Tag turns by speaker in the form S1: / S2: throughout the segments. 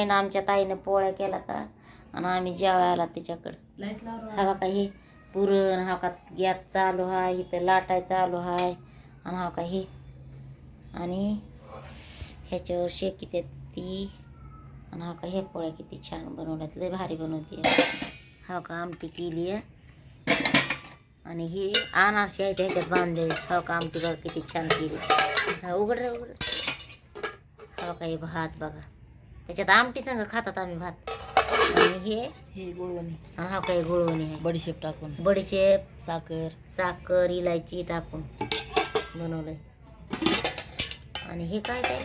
S1: ताईनं आमच्या ताईनं पोळ्या केला तर आणि आम्ही जेवायला तिच्याकडं.
S2: लाइट लावून
S1: हा का हे पुरण हा का गॅस चालू आहे इथं लाटाय चालू आहे आणि हा का हे. आणि ह्याच्यावर शेकी त्यात ती आणि हा का हे पोळ्या किती छान बनवल्यात लय भारी बनवते. हा का आमटी केली आहे. आणि ही अनारशी आहे ह्याच्यात बांधले हो का आमटी बघा किती छान केली. हा उघड उघड. हो का हे भात बघा. त्याच्यात आमटी संग खातात आम्ही भात. आणि हे?
S2: हे गुळवणी.
S1: आणि हा काही गुळवणी आहे.
S2: बडीशेप टाकून.
S1: बडीशेप
S2: साखर.
S1: साखर इलायची टाकून बनवलंय. आणि हे काय काय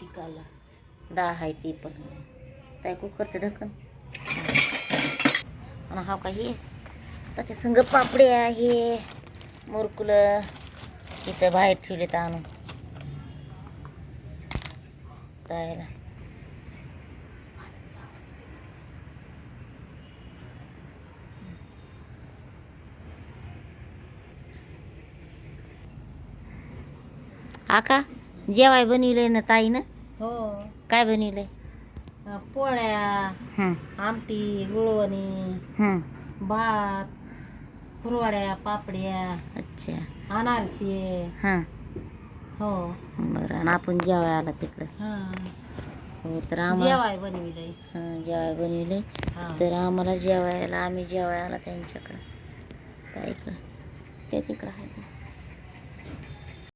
S2: टिकाला
S1: डाळ आहे ती पण. काय कुकरचं ढक्कन. आणि हा काही त्याच्या संग पापडे आहे. मुरकुलं. इथं बाहेर ठेवलेत आणून. तळायला. आका जेवाय बनविलंय ना ताईनं?
S2: हो.
S1: काय बनविलंय?
S2: पोळ्या
S1: हं.
S2: आमटी गुळवणी
S1: हं.
S2: भात कुरवाड्या पापड्या
S1: अच्छा.
S2: अनारसे.
S1: हां.
S2: हो.
S1: बरं आणि आपण जेवाय आला तिकडं?
S2: हा.
S1: तर आम्हाला
S2: जेवाय बनविलंय.
S1: हां जेवाय बनविले
S2: हा.
S1: तर आम्हाला जेवायला आम्ही जेवायला त्यांच्याकडं. ताईकडं. ते तिकडं आहे